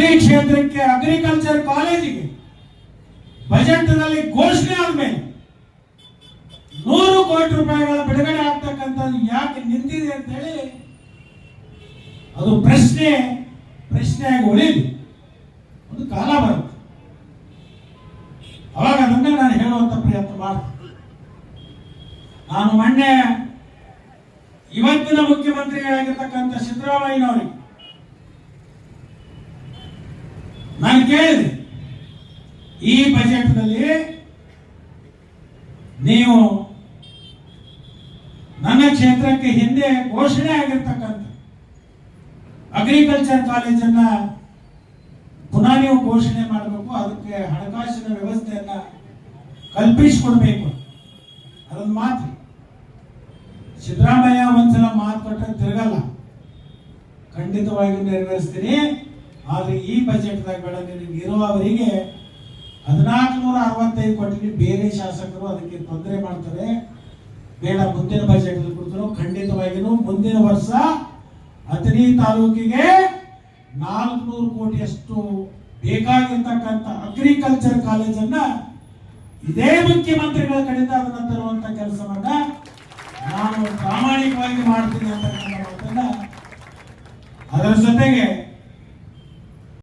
Agri ಕ್ಷೇತ್ರಕ್ಕೆ agriculture ಕಾಲೇಜಿಗೆ ಬಜೆಟ್ನಲ್ಲಿ ಘೋಷಣೆ ಆದ್ಮೇಲೆ ನೂರು ಕೋಟಿ ರೂಪಾಯಿಗಳ ಬಿಡುಗಡೆ ಆಗ್ತಕ್ಕಂಥದ್ದು ಯಾಕೆ ನಿಂತಿದೆ ಅಂತ ಹೇಳಿ ಅದು ಪ್ರಶ್ನೆ, ಪ್ರಶ್ನೆಯಾಗಿ ಉಳಿದು ಒಂದು ಕಾಲ ಬರುತ್ತೆ. ಅವಾಗ ಅದನ್ನ ನಾನು ಹೇಳುವಂತ ಪ್ರಯತ್ನ ಮಾಡ್ತೀನಿ. ನಾನು ಮೊನ್ನೆ ಇವತ್ತಿನ ಮುಖ್ಯಮಂತ್ರಿಗಳಾಗಿರ್ತಕ್ಕಂಥ ಸಿದ್ದರಾಮಯ್ಯನವರಿಗೆ ನಾನು ಕೇಳಿದೆ. ಈ ಬಜೆಟ್ನಲ್ಲಿ ನೀವು ನನ್ನ ಕ್ಷೇತ್ರಕ್ಕೆ ಹಿಂದೆ ಘೋಷಣೆ ಆಗಿರ್ತಕ್ಕಂಥ ಅಗ್ರಿಕಲ್ಚರ್ ಕಾಲೇಜನ್ನ ಪುನಃ ನೀವು ಘೋಷಣೆ ಮಾಡಬೇಕು, ಅದಕ್ಕೆ ಹಣಕಾಸಿನ ವ್ಯವಸ್ಥೆಯನ್ನ ಕಲ್ಪಿಸಿಕೊಡ್ಬೇಕು. ಅದೊಂದು ಮಾತು. ಸಿದ್ದರಾಮಯ್ಯ ಒಂದ್ಸಲ ಮಾತು ಕೊಟ್ಟರೆ ತಿರುಗಲ್ಲ. ಖಂಡಿತವಾಗಿ ನೆರವೇರಿಸ್ತೀನಿ. ಆದ್ರೆ ಈ ಬಜೆಟ್ದಾಗ ಬೇಡ ನಿನಗೆ ಇರುವವರಿಗೆ ಹದಿನಾಲ್ಕು ನೂರ ಅರವತ್ತೈದು ಕೋಟಿಗೆ ಬೇರೆ ಶಾಸಕರು ಅದಕ್ಕೆ ತೊಂದರೆ ಮಾಡ್ತಾರೆ. ಬೇಡ, ಮುಂದಿನ ಬಜೆಟ್ ಕೊಡ್ತಾರೆ ಖಂಡಿತವಾಗಿಯೂ ಮುಂದಿನ ವರ್ಷ ಅಥಣಿ ತಾಲೂಕಿಗೆ ನಾಲ್ಕುನೂರು ಕೋಟಿಯಷ್ಟು ಬೇಕಾಗಿರ್ತಕ್ಕಂಥ ಅಗ್ರಿಕಲ್ಚರ್ ಕಾಲೇಜನ್ನ ಇದೇ ಮುಖ್ಯಮಂತ್ರಿಗಳ ಕಡೆಯಿಂದ ಅದನ್ನ ತರುವಂತ ಕೆಲಸವನ್ನ ನಾನು ಪ್ರಾಮಾಣಿಕವಾಗಿ ಮಾಡ್ತೀನಿ ಅಂತ ಅದರ ಜೊತೆಗೆ